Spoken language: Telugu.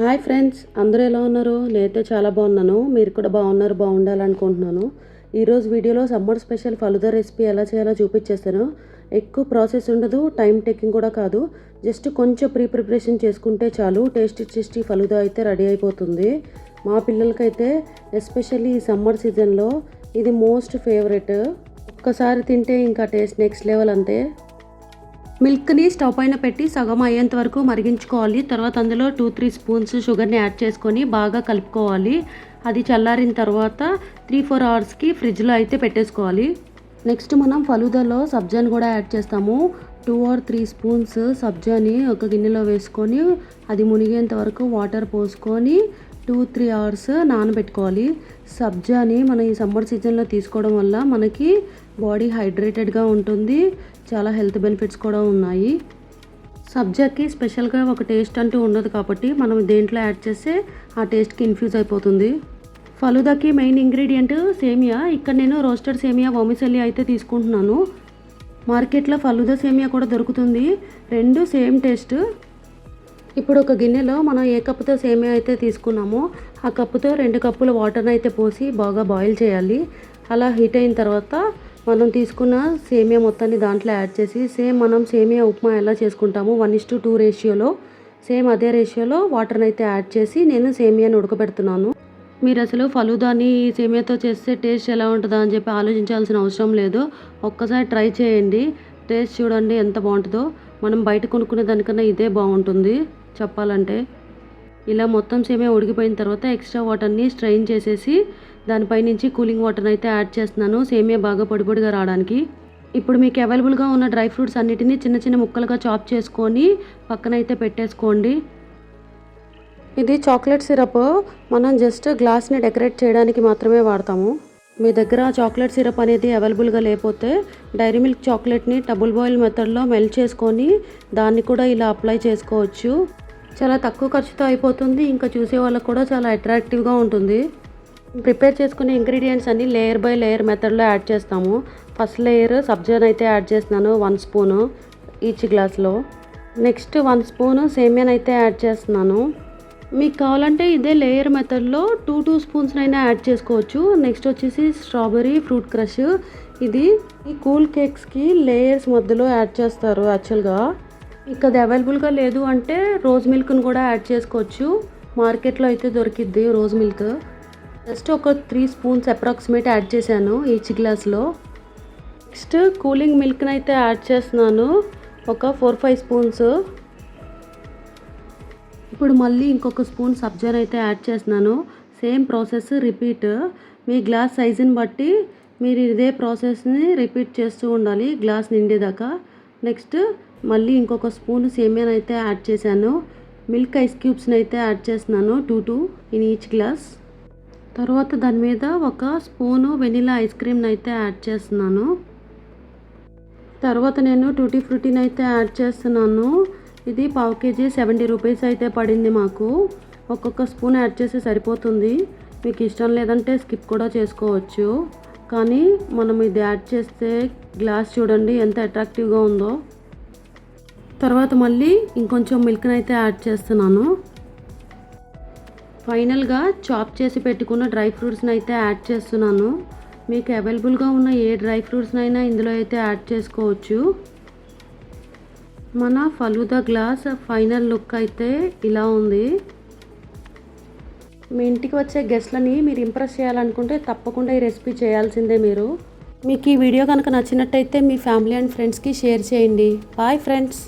హాయ్ ఫ్రెండ్స్ అందరూ ఎలా ఉన్నారు? నేనైతే చాలా బాగున్నాను. మీరు కూడా బాగున్నారు బాగుండాలనుకుంటున్నాను. ఈరోజు వీడియోలో సమ్మర్ స్పెషల్ ఫలుదా రెసిపీ ఎలా చేయాలో చూపించేస్తాను. ఎక్కువ ప్రాసెస్ ఉండదు టైం టేకింగ్ కూడా కాదు. జస్ట్ కొంచెం ప్రీ ప్రిపరేషన్ చేసుకుంటే చాలు. టేస్టీ టేస్టీ ఫలుదా అయితే రెడీ అయిపోతుంది. మా పిల్లలకైతే ఎస్పెషల్లీ ఈ సమ్మర్ సీజన్లో ఇది మోస్ట్ ఫేవరెట్. ఒక్కసారి తింటే ఇంకా టేస్ట్ నెక్స్ట్ లెవెల్ అంతే. మిల్క్ని స్టవ్ పైన పెట్టి సగం అయ్యేంత వరకు మరిగించుకోవాలి. తర్వాత అందులో టూ త్రీ స్పూన్స్ షుగర్ని యాడ్ చేసుకొని బాగా కలుపుకోవాలి. అది చల్లారిన తర్వాత త్రీ ఫోర్ అవర్స్కి ఫ్రిడ్జ్లో అయితే పెట్టేసుకోవాలి. నెక్స్ట్ మనం ఫలూదాలో సబ్జాని కూడా యాడ్ చేస్తాము. టూ ఆర్ త్రీ స్పూన్స్ సబ్జాని ఒక గిన్నెలో వేసుకొని అది మునిగేంత వరకు వాటర్ పోసుకొని టూ త్రీ అవర్స్ నానబెట్టుకోవాలి. సబ్జాని మనం ఈ సమ్మర్ సీజన్లో తీసుకోవడం వల్ల మనకి బాడీ హైడ్రేటెడ్గా ఉంటుంది. చాలా హెల్త్ బెనిఫిట్స్ కూడా ఉన్నాయి. సబ్జాకి స్పెషల్గా ఒక టేస్ట్ అంటూ ఉండదు కాబట్టి మనం దేంట్లో యాడ్ చేస్తే ఆ టేస్ట్కి ఇన్ఫ్యూజ్ అయిపోతుంది. ఫలుదాకి మెయిన్ ఇంగ్రీడియంట్ సేమియా. ఇక్కడ నేను రోస్టెడ్ సేమియా వమిసెల్లి అయితే తీసుకుంటున్నాను. మార్కెట్లో ఫలుదా సేమియా కూడా దొరుకుతుంది. రెండు సేమ్ టేస్ట్. ఇప్పుడు ఒక గిన్నెలో మనం ఏ కప్పుతో సేమియా అయితే తీసుకున్నామో ఆ కప్పుతో రెండు కప్పుల వాటర్ని అయితే పోసి బాగా బాయిల్ చేయాలి. అలా హీట్ అయిన తర్వాత మనం తీసుకున్న సేమియా మొత్తాన్ని దాంట్లో యాడ్ చేసి సేమ్ మనం సేమియా ఉప్మా ఎలా చేసుకుంటామో వన్ ఇస్ టు టూ రేషియోలో సేమ్ అదే రేషియోలో వాటర్ని అయితే యాడ్ చేసి నేను సేమియాని ఉడకబెడుతున్నాను. మీరు అసలు ఫలూదాని సేమియాతో చేస్తే టేస్ట్ ఎలా ఉంటుందా అని చెప్పి ఆలోచించాల్సిన అవసరం లేదు. ఒక్కసారి ట్రై చేయండి. టేస్ట్ చూడండి ఎంత బాగుంటుందో. మనం బయట కొనుక్కునే దానికన్నా ఇదే బాగుంటుంది చెప్పాలంటే. ఇలా మొత్తం సేమియా ఉడికిపోయిన తర్వాత ఎక్స్ట్రా వాటర్ని స్ట్రైన్ చేసేసి దానిపై నుంచి కూలింగ్ వాటర్ని అయితే యాడ్ చేస్తున్నాను సేమియా బాగా పొడి పొడిగా రావడానికి. ఇప్పుడు మీకు అవైలబుల్గా ఉన్న డ్రై ఫ్రూట్స్ అన్నిటినీ చిన్న చిన్న ముక్కలుగా చాప్ చేసుకొని పక్కన అయితే పెట్టేసుకోండి. ఇది చాక్లెట్ సిరప్. మనం జస్ట్ గ్లాస్ని డెకరేట్ చేయడానికి మాత్రమే వాడతాము. మీ దగ్గర చాక్లెట్ సిరప్ అనేది అవైలబుల్గా లేకపోతే డైరీ మిల్క్ చాక్లెట్ని డబుల్ బాయిల్ మెథడ్లో మెల్ట్ చేసుకొని దాన్ని కూడా ఇలా అప్లై చేసుకోవచ్చు. చాలా తక్కువ ఖర్చుతో అయిపోతుంది. ఇంకా చూసే వాళ్ళకు కూడా చాలా అట్రాక్టివ్గా ఉంటుంది. ప్రిపేర్ చేసుకునే ఇంగ్రీడియంట్స్ అన్ని లేయర్ బై లేయర్ మెథడ్లో యాడ్ చేస్తాము. ఫస్ట్ లేయర్ సబ్జాన్ అయితే యాడ్ చేస్తున్నాను వన్ స్పూను ఈచ్ గ్లాస్లో. నెక్స్ట్ వన్ స్పూను సేమియాన్ అయితే యాడ్ చేస్తున్నాను. మీకు కావాలంటే ఇదే లేయర్ మెథడ్లో టూ టూ స్పూన్స్ అయినా యాడ్ చేసుకోవచ్చు. నెక్స్ట్ వచ్చేసి స్ట్రాబెరీ ఫ్రూట్ క్రష్ ఇది ఈ కూల్ కేక్స్కి లేయర్స్ మధ్యలో యాడ్ చేస్తారు యాక్చువల్గా ఇక అది అవైలబుల్గా లేదు అంటే రోజ్ మిల్క్ని కూడా యాడ్ చేసుకోవచ్చు. మార్కెట్లో అయితే దొరికిద్ది రోజ్ మిల్క్ జస్ట్ ఒక త్రీ స్పూన్స్ అప్రాక్సిమేట్ యాడ్ చేశాను ఈచ్ గ్లాస్లో నెక్స్ట్ కూలింగ్ మిల్క్ని అయితే యాడ్ చేస్తున్నాను. ఒక ఫోర్ ఫైవ్ స్పూన్స్ ఇప్పుడు మళ్ళీ ఇంకొక స్పూన్ సబ్జార్ అయితే యాడ్ చేస్తున్నాను. Same process repeat. మీ గ్లాస్ సైజుని బట్టి మీరు ఇదే ప్రాసెస్ని రిపీట్ చేస్తూ ఉండాలి గ్లాస్ నిండేదాకా. నెక్స్ట్ మళ్ళీ ఇంకొక స్పూన్ సేమియాని అయితే యాడ్ చేశాను. మిల్క్ ఐస్ క్యూబ్స్ని అయితే యాడ్ చేస్తున్నాను two two in each glass. తర్వాత దాని మీద ఒక స్పూను వెనిలా ఐస్ క్రీమ్ని అయితే యాడ్ చేస్తున్నాను. తర్వాత నేను టూటీ ఫ్రూటీని అయితే యాడ్ చేస్తున్నాను. ఇది పావు కేజీ సెవెంటీ రూపీస్ అయితే పడింది మాకు. ఒక్కొక్క స్పూన్ యాడ్ చేస్తే సరిపోతుంది. మీకు ఇష్టం లేదంటే స్కిప్ కూడా చేసుకోవచ్చు. కానీ మనం ఇది యాడ్ చేస్తే గ్లాస్ చూడండి ఎంత అట్రాక్టివ్గా ఉందో. తర్వాత మళ్ళీ ఇంకొంచెం మిల్క్ని అయితే యాడ్ చేస్తున్నాను. ఫైనల్గా చాప్ చేసి పెట్టుకున్న డ్రై ఫ్రూట్స్ని అయితే యాడ్ చేస్తున్నాను. మీకు అవైలబుల్గా ఉన్న ఏ డ్రై ఫ్రూట్స్నైనా ఇందులో అయితే యాడ్ చేసుకోవచ్చు. మన ఫలూదా గ్లాస్ ఫైనల్ లుక్ అయితే ఇలా ఉంది. మీ ఇంటికి వచ్చే గెస్ట్లని మీరు ఇంప్రెస్ చేయాలనుకుంటే తప్పకుండా ఈ రెసిపీ చేయాల్సిందే మీరు. మీకు ఈ వీడియో కనుక నచ్చినట్టయితే మీ ఫ్యామిలీ అండ్ ఫ్రెండ్స్కి షేర్ చేయండి. Bye friends.